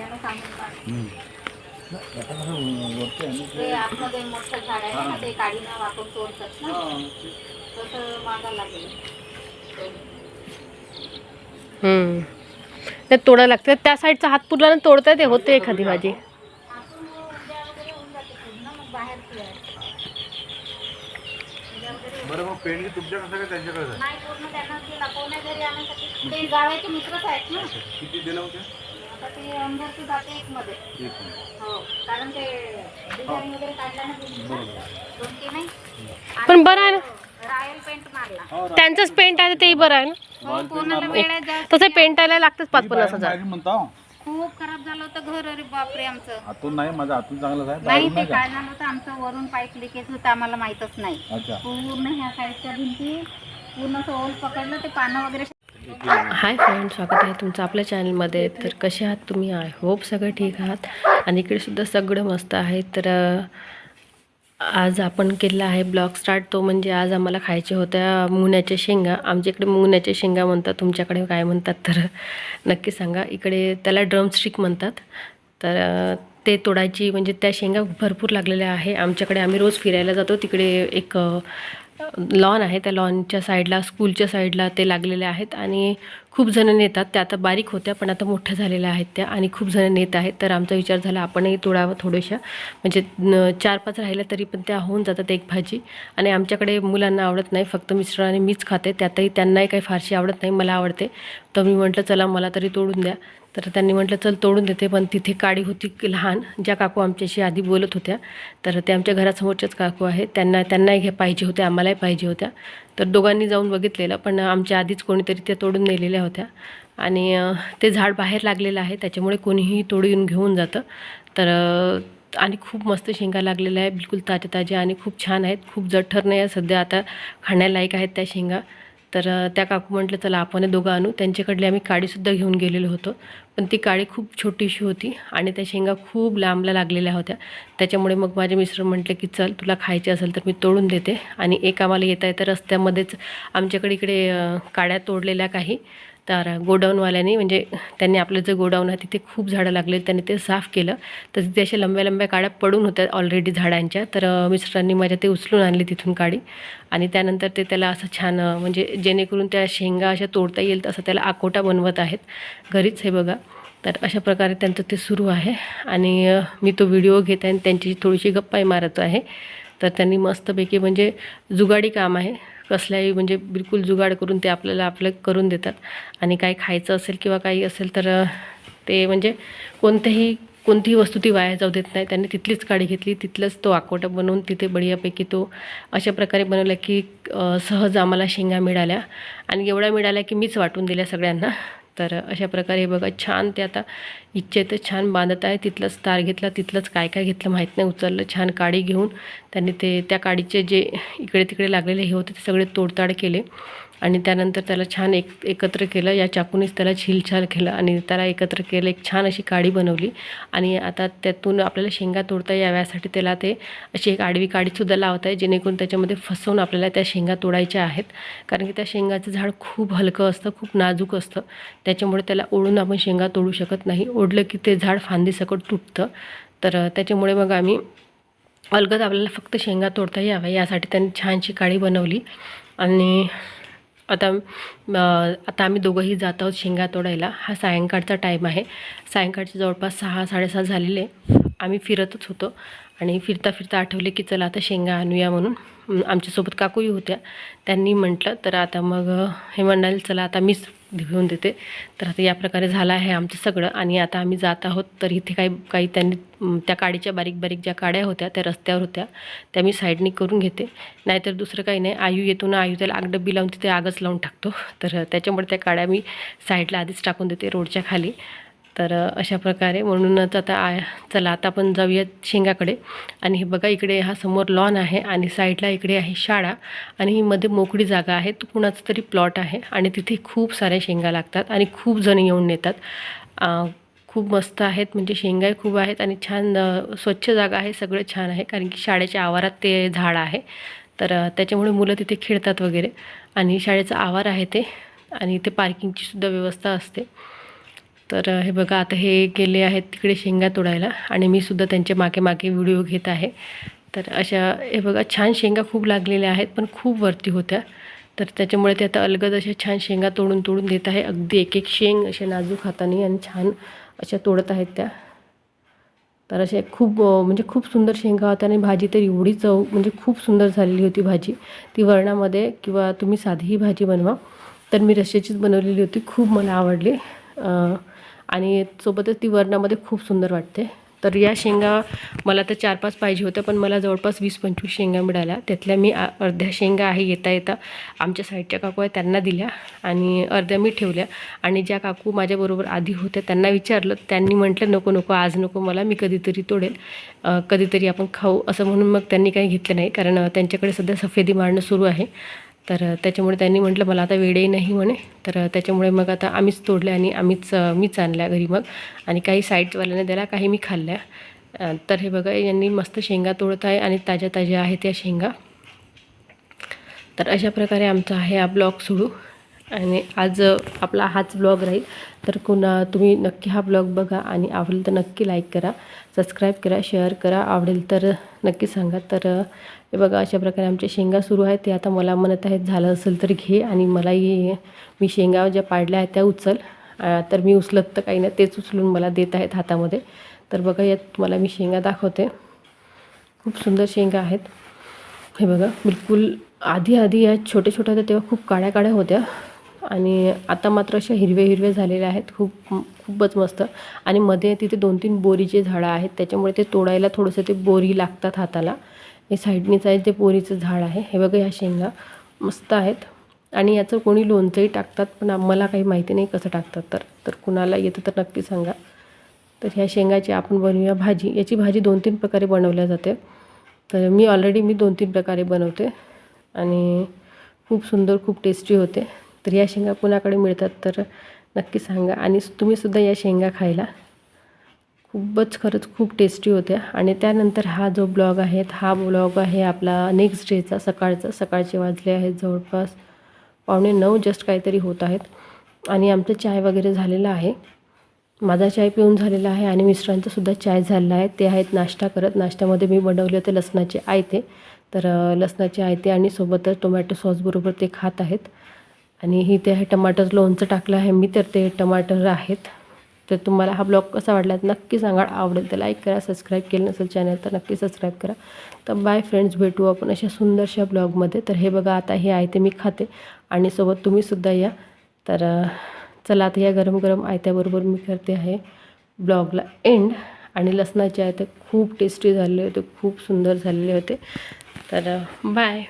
याला सांगून काढ. ते ते- आतमध्ये मोठं झाड आहे ना ते काडीनं वाकून तोडतात ना. हा, तसं मागा लागेल. हम्म. ते तोडा लागते. त्या साईडचा हात पुरला ना तोडता ते होते एखादी भाजी. आतून उद्या वगैरे होऊन जाते पूर्ण मग बाहेर फिरायचं उद्या वगैरे बरं मग पेंडी तुमच्या कसं काय त्यांच्याकडे? आहे नाही पूर्ण त्यांना ते लपवण्या घरी आणण्यासाठी ते जावायचे मित्रच आहेत ना. किती दिलं होते? आता ते अंदरची जाते एक मध्ये एक मिनिट. हो कारण ते डिझाईन वगैरे काढला ना तुम्ही दोन तीन नाही. पण बरं आहे ना. रॉयल पेंट मारला. हो, रा- त्यांचंच पेंट आहे तेही बरं आहे ना. हो कोणाला वेळ आहे जास्त तसं पेंट यायला लागतंच पाच मी पन्नास बाहेरून हजार. बाहेरून म्हणतो खूप खराब झालं होतं घर अरे बापरे आमचं. आतून नाही माझं आतून चांगलंच आहे. नाही बाहेरून ते नाही का? काय झालं होतं आमचं वरून पाईप लिकेज होतं आम्हाला माहीतच नाही. अच्छा. पूर्ण ह्या साईडच्या भिंती पूर्ण असं ओल पकडलं ते पानं वगैरे हाय फ्रेंड स्वागत आहे तुमचं आपल्या चॅनलमध्ये. तर कसे आहात तुम्ही? आय होप सगळं ठीक आहात. आणि इकडे सुद्धा सगळं मस्त आहे. तर आज आपण केलेला आहे ब्लॉग स्टार्ट. तो म्हणजे आज आम्हाला खायच्या होत्या मुंगण्याच्या शेंगा. आमच्या इकडे मुंगण्याच्या शेंगा म्हणतात. तुमच्याकडे काय म्हणतात? तर नक्की सांगा. इकडे त्याला ड्रमस्टिक म्हणतात. तर ते तोडायची म्हणजे त्या शेंगा भरपूर लागलेल्या आहे. आमच्याकडे आम्ही रोज फिरायला जातो. तिकडे एक लॉन आहे त्या लॉनच्या साईडला स्कूलच्या साईडला ते लागलेले आहेत आणि खूप जणं नेतात. त्या आता बारीक होत्या पण आता मोठ्या झालेल्या आहेत त्या आणि खूप जणं नेत आहेत. तर आमचा विचार झाला आपणही तोडावं थोड्याशा. म्हणजे चार पाच राहिल्या तरी पण त्या होऊन जातात एक भाजी. आणि आमच्याकडे मुलांना आवडत नाही फक्त मिस्टर आणि मीच खाते. त्यातही त्यांनाही काही फारशी आवडत नाही मला आवडते. तर मी म्हटलं चला मला तरी तोडून द्या. तर त्यांनी म्हटलं चल तोडून देते पण तिथे काडी होती लहान. ज्या काकू आमच्याशी आधी बोलत होत्या तर ते आमच्या घरासमोरच्याच काकू आहेत. त्यांना त्यांनाही घ्या पाहिजे होत्या आम्हालाही पाहिजे होत्या. तर दोघांनी जाऊन बघितलेलं पण आमच्या आधीच कोणीतरी त्या तोडून नेलेल्या होत्या. आणि ते झाड बाहेर लागलेलं आहे त्याच्यामुळे कोणीही तोडून घेऊन जातं. तर आणि खूप मस्त शेंगा लागलेल्या आहे बिलकुल ताज्या ताज्या आणि खूप छान आहेत. खूप जठर नाही आहे सध्या आता खाण्यालायक आहेत त्या शेंगा. तर त्या काकू म्हटलं चला आपण दोघं आणू. त्यांच्याकडली आम्ही काडीसुद्धा घेऊन गेलेलो होतो. पण ती काळी खूप छोटीशी होती आणि त्या शेंगा खूप लांबला लागलेल्या होत्या. त्याच्यामुळे मग माझे मिस्टर म्हटले की चल तुला खायचे असेल तर मी तोडून देते. आणि एक आम्हाला येता येतं रस्त्यामध्येच आमच्याकडे इकडे काड्या तोडलेल्या काही. तर गोडाऊनवाल्याने म्हणजे त्यांनी आपलं जे गोडाऊन आहे तिथे खूप झाडं लागले त्यांनी ते साफ केलं. तर तिथे अशा लंब्या लंब्या काड्या पडून होत्या ऑलरेडी झाडांच्या. तर मिस्टरांनी माझ्या ते उचलून आणली तिथून काडी. आणि त्यानंतर ते त्याला असं छान म्हणजे जेणेकरून त्या शेंगा अशा तोडता येईल तसं त्याला आकोटा बनवत आहेत. घरीच हे बघा. तर अशा प्रकारे त्यांचं ते सुरू आहे. आणि मी तो व्हिडिओ घेत आहे आणि त्यांची थोडीशी गप्पाही मारत आहे. तर त्यांनी मस्तपैकी म्हणजे जुगाडी काम आहे. कसल्याही म्हणजे बिलकुल जुगाड करून ते आपल्याला आपलं करून देतात. आणि काही खायचं असेल किंवा काही असेल तर ते म्हणजे कोणत्याही कोणतीही वस्तू ती वाया जाऊ देत नाही. त्यांनी तिथलीच काडी घेतली तिथलंच तो आकोटा बनवून तिथे बढियापैकी तो अशा प्रकारे बनवला की सहज आम्हाला शेंगा मिळाल्या. आणि एवढ्या मिळाल्या की मीच वाटून दिल्या सगळ्यांना. तर अशा प्रकारे हे बघा छान ते आता इच्छेत छान बांधत आहे. तिथलंच तार घेतला तिथलंच काय काय घेतलं माहीत नाही. उचललं छान काडी घेऊन त्यांनी ते त्या काडीचे जे इकडे तिकडे लागलेले हे होते ते सगळे तोडताड केले. आणि त्यानंतर त्याला छान एक एकत्र केलं. या चाकूनेच त्याला छिलछाल केलं आणि त्याला एकत्र केलं. एक छान अशी काडी बनवली. आणि आता त्यातून आपल्याला शेंगा तोडता याव्यासाठी त्याला ते अशी एक आडवी काडीसुद्धा लावत आहे जेणेकरून त्याच्यामध्ये फसवून आपल्याला त्या शेंगा तोडायच्या आहेत. कारण की त्या शेंगाचं झाड खूप हलकं असतं खूप नाजूक असतं. त्याच्यामुळे त्याला ओढून आपण शेंगा तोडू शकत नाही. ओढलं की ते झाड फांदीसकट तुटतं. तर त्याच्यामुळे मग आम्ही अलगद आपल्याला फक्त शेंगा तोडता याव्या यासाठी त्यांनी छानशी काडी बनवली. आणि आता आता आम्ही दोघंही जात आहोत शेंगा तोडायला. हा सायंकाळचा टाईम आहे. सायंकाळचे जवळपास सहा साडेसहा झालेले. आम्ही फिरतच होतो. आणि फिरता फिरता आठवले की चला आता शेंगा आणूया म्हणून आमच्यासोबत काकूही होत्या. त्यांनी म्हटलं तर आता मग हे म्हणाले चला आता मीच घेऊन देते. तर आता या प्रकारे झालं आहे आमचं सगळं आणि आता आम्ही जात आहोत. तर इथे काही काही त्यांनी त्या काडीच्या बारीक बारीक ज्या काड्या होत्या त्या रस्त्यावर होत्या. त्या मी साईडनी करून घेते. नाहीतर दुसरं काही नाही. आयू येतो ना आयू त्याला आगडब्बी लावून तिथे आगच लावून टाकतो. तर त्याच्यामुळे त्या काड्या मी साईडला आधीच टाकून देते रोडच्या खाली. तर अशा प्रकारे म्हणूनच आता आ चला आता आपण जाऊयात शेंगाकडे. आणि हे बघा इकडे हा समोर लॉन आहे आणि साईडला इकडे आहे शाळा. आणि ही मध्ये मोकळी जागा आहे. तो कुणाचा तरी प्लॉट आहे आणि तिथे खूप साऱ्या शेंगा लागतात आणि खूप जण येऊन नेतात. खूप मस्त आहेत. म्हणजे शेंगाही खूप आहेत आणि छान स्वच्छ जागा आहे. सगळं छान आहे. कारण की शाळेच्या आवारात ते झाड आहे. तर त्याच्यामुळे मुलं तिथे खेळतात वगैरे. आणि शाळेचा आवार आहे ते. आणि इथे पार्किंगची सुद्धा व्यवस्था असते. तर हे बघा आता हे गेले आहेत तिकडे शेंगा तोडायला आणि मी सुद्धा त्यांच्या मागे मागे व्हिडिओ घेत आहे. तर अशा हे बघा छान शेंगा खूप लागलेल्या आहेत पण खूप वरती होत्या. तर त्याच्यामुळे ते आता अलगद अशा छान शेंगा तोडून तोडून देत आहे. अगदी एक एक शेंग अशा नाजूक हाताने आणि छान अशा तोडत आहेत त्या. तर असे खूप म्हणजे खूप सुंदर शेंगा होत्या आणि भाजी तर एवढी चव म्हणजे खूप सुंदर झालेली होती भाजी. ती वरणामध्ये किंवा तुम्ही साधीही भाजी बनवा. तर मी रश्याचीच बनवलेली होती. खूप मला आवडली. आणि सोबतच ती वरणामध्ये खूप सुंदर वाटते. तर या शेंगा मला तर चार पाच पाहिजे होत्या पण मला जवळपास वीस पंचवीस शेंगा मिळाल्या. त्यातल्या मी आ- अर्ध्या शेंगा आहे येता येता आमच्या साईडच्या काकू आहे त्यांना दिल्या आणि अर्ध्या मी ठेवल्या. आणि ज्या काकू माझ्याबरोबर आधी होत्या त्यांना विचारलं त्यांनी म्हटलं नको नको आज नको मला मी कधीतरी तोडेल. कधीतरी आपण खाऊ. असं म्हणून मग त्यांनी काही घेतलं नाही कारण त्यांच्याकडे सध्या सफेदी मारणं सुरू आहे. तर त्याच्यामुळे त्यांनी म्हटलं मला आता वेळही नाही म्हणे. तर त्याच्यामुळे मग आता आम्हीच तोडल्या आणि आम्हीच मीच आणल्या घरी मग. आणि काही साईडवाल्याने दिल्या काही मी खाल्ल्या. तर हे बघा यांनी मस्त शेंगा तोडत आहे आणि ताज्या ताज्या आहेत त्या शेंगा. तर अशा प्रकारे आमचा आहे हा ब्लॉग सुरू. आणि आज आपला हाच ब्लॉग राहील. तर कुणा तुम्ही नक्की हा ब्लॉग बघा आणि आवडेल तर नक्की लाईक करा सबस्क्राईब करा शेअर करा. आवडेल तर नक्की सांगा. तर हे बघा अशा प्रकारे आमच्या शेंगा सुरू आहेत. ते आता मला म्हणत आहेत झालं असेल तर घे आणि मलाही मी शेंगा ज्या पाडल्या आहेत त्या उचल. तर मी उचलत तर काही नाही तेच उचलून मला देत आहेत हातामध्ये. तर बघा यात तुम्हाला मी शेंगा दाखवते. खूप सुंदर शेंगा आहेत. हे बघा बिलकुल आधी आधी या छोट्या छोट्या होत्या तेव्हा खूप काळ्या काळ्या होत्या. आणि आता मात्र अशा हिरवे हिरवे झालेले आहेत. खूप खूपच मस्त. आणि मध्ये तिथे दोन तीन बोरीचे झाडं आहेत त्याच्यामुळे ते तोडायला थोडंसं ते बोरी लागतात हाताला. हे साईडनीच आहे ते बोरीचं झाड आहे हे बघा ह्या शेंगा मस्त आहेत. आणि याचं कोणी लोणचंही टाकतात पण आम्हाला काही माहिती नाही कसं टाकतात तर. तर कुणाला येतं तर नक्की सांगा. तर ह्या शेंगाची आपण बनवूया भाजी. याची भाजी दोन तीन प्रकारे बनवल्या जाते. तर मी ऑलरेडी मी दोन तीन प्रकारे बनवते. आणि खूप सुंदर खूप टेस्टी होते. तर या शेंगा कुणाकडे मिळतात तर नक्की सांगा. आणि तुम्ही सुद्धा या शेंगा खायला. खूपच खरंच खूप टेस्टी होत्या. आणि त्यानंतर हा जो ब्लॉग आहे हा ब्लॉग आहे आपला नेक्स्ट डेचा सकाळचा. सकाळचे वाजले आहेत जवळपास पावणे नऊ जस्ट काहीतरी होत आहेत. आणि आमचं चाय वगैरे झालेलं आहे. माझा चाय पिऊन झालेला आहे आणि मिस्टरांचासुद्धा चाय झालेला आहे. ते आहेत नाश्ता करत. नाश्त्यामध्ये मी बनवले होते लसणाचे आयते. तर लसणाचे आयते आणि सोबतच टोमॅटो सॉसबरोबर ते खात आहेत. आणि ही ते आहे टमाटर लोणचं टाकलं आहे मी तर ते टमाटर आहेत. तर तुम्हाला हा ब्लॉग कसा वाटला नक्की सांगा. आवडेल तर लाईक करा सबस्क्राईब केलं नसेल चॅनल तर नक्की सबस्क्राईब करा. तर बाय फ्रेंड्स भेटू आपण अशा सुंदरशा ब्लॉगमध्ये तर हे बघा आता हे आहे ते मी खाते आणि सोबत तुम्हीसुद्धा या. तर चला आता या गरम गरम आयत्याबरोबर मी करते आहे ब्लॉगला एंड आणि लसणाचे आयते खूप टेस्टी झालेले होते खूप सुंदर झालेले होते. तर बाय